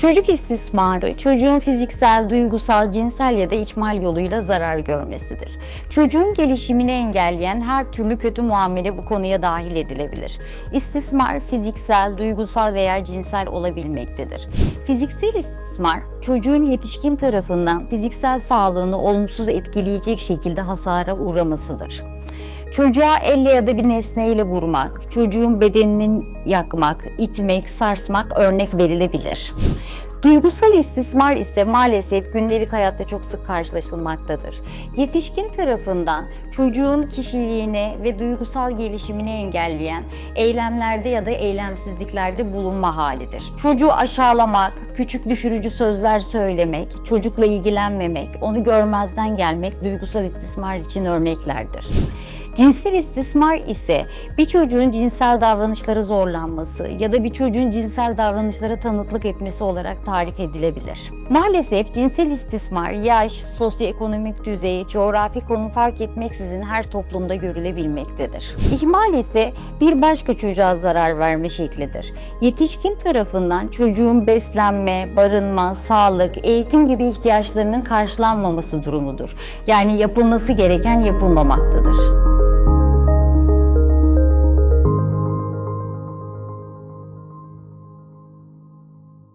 Çocuk istismarı, çocuğun fiziksel, duygusal, cinsel ya da içmal yoluyla zarar görmesidir. Çocuğun gelişimini engelleyen her türlü kötü muamele bu konuya dahil edilebilir. İstismar, fiziksel, duygusal veya cinsel olabilmektedir. Fiziksel istismar, çocuğun yetişkin tarafından fiziksel sağlığını olumsuz etkileyecek şekilde hasara uğramasıdır. Çocuğa elle ya da bir nesneyle vurmak, çocuğun bedenini yakmak, itmek, sarsmak örnek verilebilir. Duygusal istismar ise maalesef gündelik hayatta çok sık karşılaşılmaktadır. Yetişkin tarafından çocuğun kişiliğini ve duygusal gelişimini engelleyen eylemlerde ya da eylemsizliklerde bulunma halidir. Çocuğu aşağılamak, küçük düşürücü sözler söylemek, çocukla ilgilenmemek, onu görmezden gelmek duygusal istismar için örneklerdir. Cinsel istismar ise bir çocuğun cinsel davranışları zorlanması ya da bir çocuğun cinsel davranışlara tanıklık etmesi olarak tarif edilebilir. Maalesef cinsel istismar yaş, sosyoekonomik düzey, coğrafi konum fark etmeksizin her toplumda görülebilmektedir. İhmal ise bir başka çocuğa zarar verme şeklidir. Yetişkin tarafından çocuğun beslenme, barınma, sağlık, eğitim gibi ihtiyaçlarının karşılanmaması durumudur. Yani yapılması gereken yapılmamaktadır.